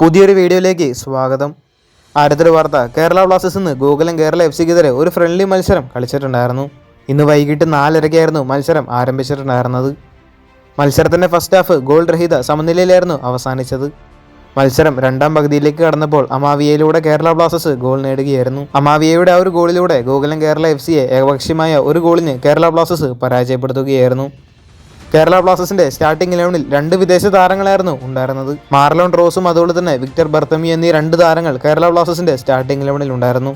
പുതിയൊരു വീഡിയോയിലേക്ക് സ്വാഗതം. ആരത്തൊരു വാർത്ത. കേരള ബ്ലാസ്റ്റേഴ്സ് ഇന്ന് ഗോകുലം കേരള എഫ് സിക്കെതിരെ ഒരു ഫ്രണ്ട്ലി മത്സരം കളിച്ചിട്ടുണ്ടായിരുന്നു. ഇന്ന് വൈകിട്ട് നാലരയ്ക്കായിരുന്നു മത്സരം ആരംഭിച്ചിട്ടുണ്ടായിരുന്നത്. മത്സരത്തിന്റെ ഫസ്റ്റ് ഹാഫ് ഗോൾ രഹിത സമനിലയിലായിരുന്നു അവസാനിച്ചത്. മത്സരം രണ്ടാം പകുതിയിലേക്ക് കടന്നപ്പോൾ അമാവിയയിലൂടെ കേരള ബ്ലാസ്റ്റേഴ്സ് ഗോൾ നേടുകയായിരുന്നു. അമാവിയയുടെ ആ ഒരു ഗോളിലൂടെ ഗോകുലം കേരള എഫ് സിയെ ഏകപക്ഷീയമായ ഒരു ഗോളിന് കേരള ബ്ലാസ്റ്റേഴ്സ് പരാജയപ്പെടുത്തുകയായിരുന്നു. കേരള ബ്ലാസ്റ്റേഴ്സിന്റെ സ്റ്റാർട്ടിംഗ് ഇലവനിൽ രണ്ട് വിദേശ താരങ്ങളായിരുന്നു ഉണ്ടായിരുന്നത്. മാർലോൺ റോസും അതുപോലെ തന്നെ വിക്ടർ ബർത്തമി എന്നീ രണ്ട് താരങ്ങൾ കേരള ബ്ലാസ്റ്റേഴ്സിന്റെ സ്റ്റാർട്ടിംഗ് ഇലവനിൽ ഉണ്ടായിരുന്നു.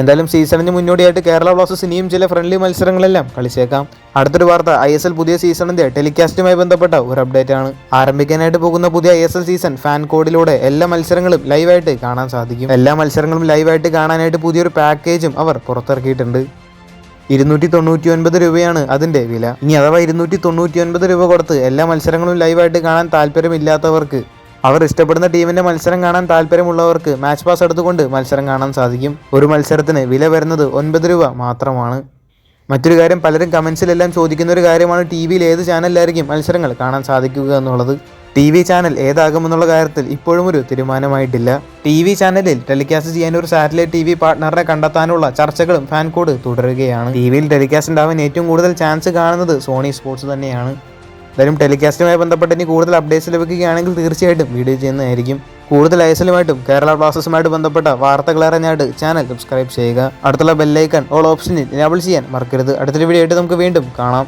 എന്തായാലും സീസണിന് മുന്നോടിയായിട്ട് കേരള ബ്ലാസ്റ്റേഴ്സ് ഇനിയും ചില ഫ്രണ്ട്ലി മത്സരങ്ങളെല്ലാം കളിച്ചേക്കാം. അടുത്തൊരു വാർത്ത ഐ എസ് എൽ പുതിയ സീസണിന്റെ ടെലികാസ്റ്റുമായി ബന്ധപ്പെട്ട ഒരു അപ്ഡേറ്റ് ആണ് ആരംഭിക്കാനായിട്ട് പോകുന്ന പുതിയ I S L season fan കോഡിലൂടെ എല്ലാ മത്സരങ്ങളും ലൈവായിട്ട് കാണാൻ സാധിക്കും. എല്ലാ മത്സരങ്ങളും ലൈവായിട്ട് കാണാനായിട്ട് പുതിയൊരു പാക്കേജും അവർ പുറത്തിറക്കിയിട്ടുണ്ട്. ഇരുന്നൂറ്റി തൊണ്ണൂറ്റി ഒൻപത് രൂപയാണ് അതിന്റെ വില. ഇനി അഥവാ ഇരുന്നൂറ്റി തൊണ്ണൂറ്റി ഒൻപത് രൂപ കൊടുത്ത് എല്ലാ മത്സരങ്ങളും ലൈവായിട്ട് കാണാൻ താല്പര്യമില്ലാത്തവർക്ക് അവർ ഇഷ്ടപ്പെടുന്ന ടീമിന്റെ മത്സരം കാണാൻ താല്പര്യമുള്ളവർക്ക് മാച്ച് പാസ് എടുത്തുകൊണ്ട് മത്സരം കാണാൻ സാധിക്കും. ഒരു മത്സരത്തിന് വില വരുന്നത് ഒൻപത് രൂപ മാത്രമാണ്. മറ്റൊരു കാര്യം പലരും കമൻസിലെല്ലാം ചോദിക്കുന്ന ഒരു കാര്യമാണ് ടി വിയിൽ ഏത് ചാനലിലായിരിക്കും മത്സരങ്ങൾ കാണാൻ സാധിക്കുക എന്നുള്ളത്. ടി വി ചാനൽ ഏതാകുമെന്നുള്ള കാര്യത്തിൽ ഇപ്പോഴും ഒരു തീരുമാനമായിട്ടില്ല. ടി വി ചാനലിൽ ടെലികാസ്റ്റ് ചെയ്യാൻ ഒരു സാറ്റലൈറ്റ് ടി വി പാർട്ട്ണറെ കണ്ടെത്താനുള്ള ചർച്ചകളും ഫാൻ കോഡ് തുടരുകയാണ്. ടി വിയിൽ ടെലികാസ്റ്റ് ഉണ്ടാവാൻ ഏറ്റവും കൂടുതൽ ചാൻസ് കാണുന്നത് സോണി സ്പോർട്സ് തന്നെയാണ്. എന്തായാലും ടെലികാസ്റ്റുമായി ബന്ധപ്പെട്ട് ഇനി കൂടുതൽ അപ്ഡേറ്റ്സ് ലഭിക്കുകയാണെങ്കിൽ തീർച്ചയായിട്ടും വീഡിയോ ചെയ്യുന്നതായിരിക്കും. കൂടുതൽ ഐസലുമായിട്ടും കേരള ബ്ലാസ്റ്റേഴ്സുമായിട്ട് ബന്ധപ്പെട്ട വാർത്തകൾ അറിഞ്ഞായിട്ട് ചാനൽ സബ്സ്ക്രൈബ് ചെയ്യുക. അടുത്തുള്ള ബെല്ലൈക്കൺ ഓൾ ഓപ്ഷനിൽ എനാബിൾ ചെയ്യാൻ മറക്കരുത്. അടുത്തൊരു വീഡിയോ ആയിട്ട് നമുക്ക് വീണ്ടും കാണാം.